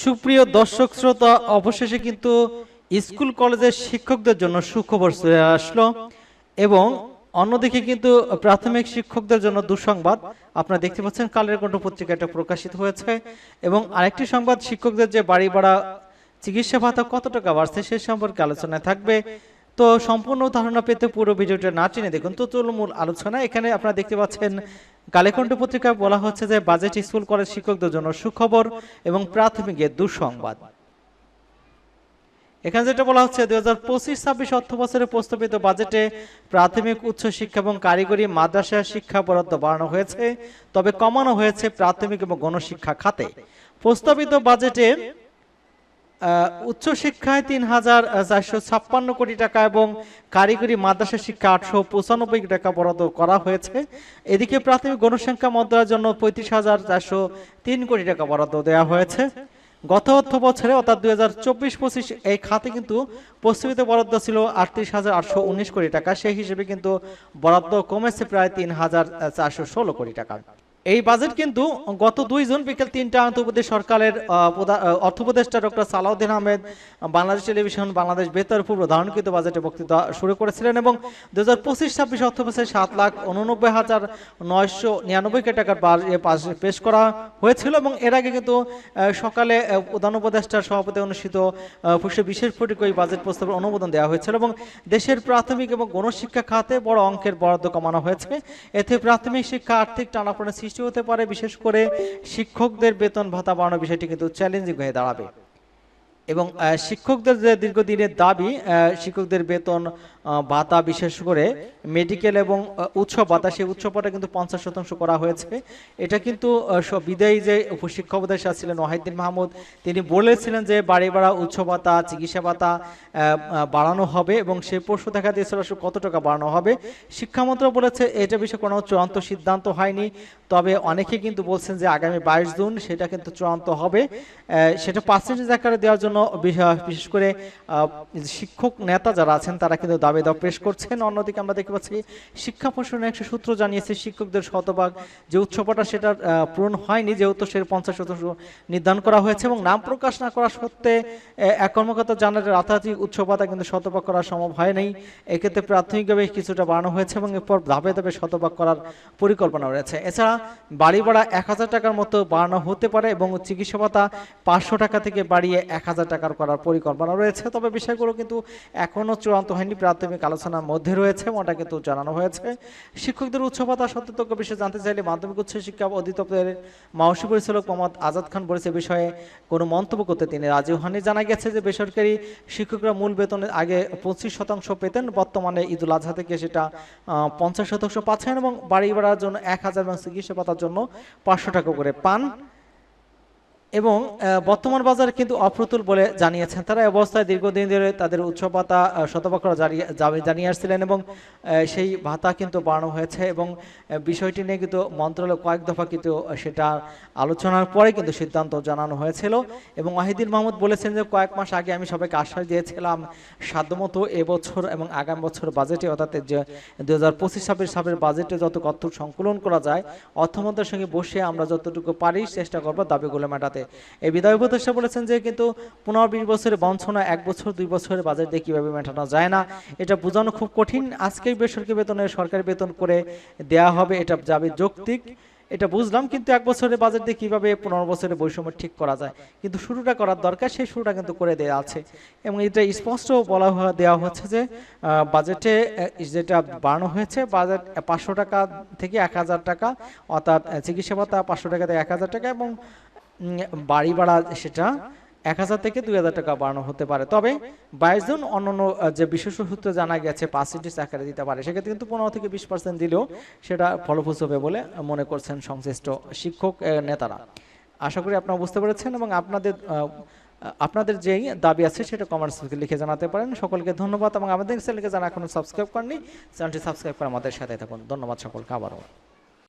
সুপ্রিয় দর্শক শ্রোতা, অবশেষে কিন্তু স্কুল কলেজের শিক্ষকদের জন্য সুখবর চলে আসলো এবং অন্যদিকে কিন্তু প্রাথমিক শিক্ষকদের জন্য দুঃসংবাদ আপনারা দেখতে পাচ্ছেন কালের কণ্ঠ পত্রিকা এটা প্রকাশিত হয়েছে এবং আরেকটি সংবাদ, শিক্ষকদের যে বাড়ি ভাড়া চিকিৎসা ভাতা কত টাকা বাড়ছে সে সম্পর্কে আলোচনায় থাকবে। তো সম্পূর্ণ ধারণা পেতে পুরো ভিডিওটা না চিনে দেখুন। তো চলো মূল আলোচনা, এখানে আপনারা দেখতে পাচ্ছেন কালেকণ্ঠ পত্রিকায় বলা হচ্ছে যে বাজেট স্কুল কলেজ শিক্ষকদের জন্য সুখবর এবং প্রাথমিকের দুঃসংবাদ। এখানে যেটা বলা হচ্ছে, দুই হাজার পঁচিশ ছাব্বিশ অর্থ বছরে প্রস্তাবিত বাজেটে প্রাথমিক উচ্চ শিক্ষা এবং কারিগরি মাদ্রাসা শিক্ষা বরাদ্দ বাড়ানো হয়েছে, তবে কমানো হয়েছে প্রাথমিক এবং গণশিক্ষা খাতে। প্রস্তাবিত বাজেটে উচ্চশিক্ষায় তিন হাজার চারশো ছাপ্পান্ন কোটি টাকা এবং কারিগরি মাদ্রাসা শিক্ষা আটশো পঁচানব্বই টাকা বরাদ্দ করা হয়েছে। এদিকে প্রাথমিক গণসংখ্যা মন্ত্রণালয়ের জন্য পঁয়ত্রিশ হাজার চারশো তিন কোটি টাকা বরাদ্দ দেওয়া হয়েছে। গত অর্থ বছরে অর্থাৎ দুই হাজার চব্বিশ পঁচিশ এই খাতে কিন্তু প্রস্তাবিত বরাদ্দ ছিল আটত্রিশ হাজার আটশো উনিশ কোটি টাকা। সেই হিসেবে কিন্তু বরাদ্দ কমেছে প্রায় তিন হাজার চারশো ষোলো কোটি টাকা। এই বাজেট কিন্তু গত দুই জুন বিকেল তিনটা আন্তর্জাতিক সরকারের অর্থ উপদেষ্টা ডক্টর সালাউদ্দিন আহমেদ, বাংলাদেশ টেলিভিশন, বাংলাদেশ বেতার পূর্ব ধারণকৃত বাজেটে বক্তৃতা শুরু করেছিলেন এবং দু হাজার পঁচিশ, ছাব্বিশ অর্থ বছরে সাত লাখ উননব্বই হাজার নয়শো নিরানব্বই টাকার পাশ- করা হয়েছিল এবং এর আগে কিন্তু সকালে প্রধান উপদেষ্টার সভাপতি অনুষ্ঠিত ফুসে বিশেষ ফটিক এই বাজেট প্রস্তাবের অনুমোদন দেওয়া হয়েছিল এবং দেশের প্রাথমিক এবং গণশিক্ষা খাতে বড় অঙ্কের বরাদ্দ কমানো হয়েছে। এতে প্রাথমিক শিক্ষা, আর্থিক টানাপোড়েনের সৃষ্টি হতে পারে, বিশেষ করে শিক্ষকদের বেতন ভাতা বাড়ানোর বিষয়টি কিন্তু চ্যালেঞ্জিং হয়ে দাঁড়াবে। এবং শিক্ষকদের যে দীর্ঘদিনের দাবি শিক্ষকদের বেতন ভাতা বিশেষ করে মেডিকেল এবং উৎসব ভাতা, সেই উৎসব ভাতা কিন্তু পঞ্চাশ শতাংশ করা হয়েছে। এটা কিন্তু বিদায়ী যে উপশিক্ষা উপদেষ্টা ছিলেন ওয়াহিদ্দিন মাহমুদ, তিনি বলেছিলেন যে বাড়ি ভাড়া উৎসব ভাতা, চিকিৎসা ভাতা বাড়ানো হবে এবং সে প্রশ্ন দেখা দিয়েছিল আসলে কত টাকা বাড়ানো হবে। শিক্ষা মন্ত্রক বলেছে, এটা বিষয়ে কোনো চূড়ান্ত সিদ্ধান্ত হয়নি, তবে অনেকে কিন্তু বলছেন যে আগামী বাইশ জুন সেটা কিন্তু চূড়ান্ত হবে। সেটা পার্সেন্টেজ আকারে দেওয়ার জন্য বিশেষ করে শিক্ষক নেতা যারা আছেন, তারা কিন্তু দাবি দাওয়া পেশ করছেন। অন্যদিকে আমরা দেখতে পাচ্ছি, শিক্ষা প্রশাসনের একশো সূত্র জানিয়েছে, শিক্ষকদের শতভাগ যে উৎসবটা সেটা পূরণ হয়নি, যেহেতু সে পঞ্চাশ শতাংশ নির্ধারণ করা হয়েছে এবং নাম প্রকাশ না করা সত্ত্বে এক কর্মকর্তা জানালে রাতারাতি উৎসবতা কিন্তু শতভাগ করা সম্ভব হয়নি এক্ষেত্রে প্রাথমিকভাবে কিছুটা বাড়ানো হয়েছে এবং এরপর ধাপে ধাপে শতভাগ করার পরিকল্পনা রয়েছে। এছাড়া বাড়ি ভাড়া এক হাজার টাকার মতো বাড়ানো হতে পারে এবং চিকিৎসা ভাতা পাঁচশো টাকা থেকে বাড়িয়ে এক হাজার টাকার করার পরিকল্পনা রয়েছে। তবে বিষয়গুলো কিন্তু এখনও চূড়ান্ত হয়নি। প্রাথমিক আলোচনার মধ্যে রয়েছে ওটা কিন্তু জানানো হয়েছে। শিক্ষকদের উচ্চপাতা সত্যতজ্ঞ বিষয়ে জানতে চাইলে মাধ্যমিক উচ্চ শিক্ষা অধিদপ্তরের মাওসী পরিচালক মোহাম্মদ আজাদ খান বলেছে বিষয়ে কোনো মন্তব্য করতে তিনি রাজি হননি। জানা গেছে যে বেসরকারি শিক্ষকরা মূল বেতনের আগে পঁচিশ শতাংশ পেতেন, বর্তমানে ঈদুল আজহা থেকে সেটা পঞ্চাশ শতাংশ পাচ্ছেন এবং বাড়ি ভাড়ার জন্য এক হাজার এবং চিকিৎসা পাতার জন্য পাঁচশো টাকা করে পান। এবং বর্তমান বাজারে কিন্তু অপ্রতুল বলে জানিয়েছেন। তারা অবস্থায় দীর্ঘদিন ধরে তাদের উৎসব ভাতা আহ, শতভাগ করা জারি- জারি- জানিয়ে আসছিলেন এবং সেই ভাতা কিন্তু বাড়ানো হয়েছে এবং বিষয়টি নিয়ে কিন্তু মন্ত্রণালয় কয়েক দফা কিন্তু সেটা আলোচনার পরে কিন্তু সিদ্ধান্ত জানানো হয়েছিল এবং ওয়াহিদিন মাহমুদ বলেছেন যে কয়েক মাস আগে আমি সবাইকে আশ্বাস দিয়েছিলাম সাধ্যমতো এবছর এবং আগামী বছর বাজেটে অর্থাৎ যে দু হাজার পঁচিশ ছাব্বিশ সালের বাজেটে যত অর্থ সংকলন করা যায় অর্থমন্ত্রীর সঙ্গে বসে আমরা যতটুকু পারি চেষ্টা করব দাবিগুলো মেটাতে। এই বিদায় উপদেষ্টা বলেছেন যে কিন্তু পনেরো বিশ বছরের বঞ্চনা, এক বছর, দুই বছরের বাজেট দিয়ে কীভাবে মেটানো যায় না, এটা বোঝানো খুব কঠিন। আজকেই বেসরকারি বেতনে সরকারি বেতন করে দেয়া হবে, এটা যাবে যৌক্তিক। এটা বুঝলাম, কিন্তু এক বছরের বাজেট দিয়ে কীভাবে পনেরো বছরের বৈষম্য ঠিক করা যায়? কিন্তু শুরুটা করার দরকার, সেই শুরুটা কিন্তু করে দেওয়া আছে। এবং এটা স্পষ্ট বলা দেওয়া হচ্ছে যে বাজেটে যেটা বাড়ানো হয়েছে, বাজেট পাঁচশো টাকা থেকে এক হাজার টাকা, অর্থাৎ চিকিৎসা ভাতা পাঁচশো টাকা থেকে এক হাজার টাকা এবং বাড়ি ভাড়া সেটা এক হাজার থেকে দুই হাজার টাকা বাড়ানো হতে পারে। তবে বাইশ জন অন্যান্য আহ, যে বিশেষ সূত্রে জানা গেছে পার্সেন্টেজ আকারে দিতে পারে। সেক্ষেত্রে কিন্তু পনেরো থেকে বিশ পার্সেন্ট দিলেও সেটা ফলপ্রসূ হবে বলে মনে করছেন সংশ্লিষ্ট শিক্ষক নেতারা। আশা করি আপনারা বুঝতে পেরেছেন এবং আপনাদের আপনাদের যেই দাবি আছে সেটা কমেন্টস লিখে জানাতে পারেন। সকলকে ধন্যবাদ এবং আমাদের চ্যানেলকে যারা এখনও সাবস্ক্রাইব করেনি চ্যানেলটি সাবস্ক্রাইব করে আমাদের সাথে থাকুন। ধন্যবাদ সকলকে আবারও।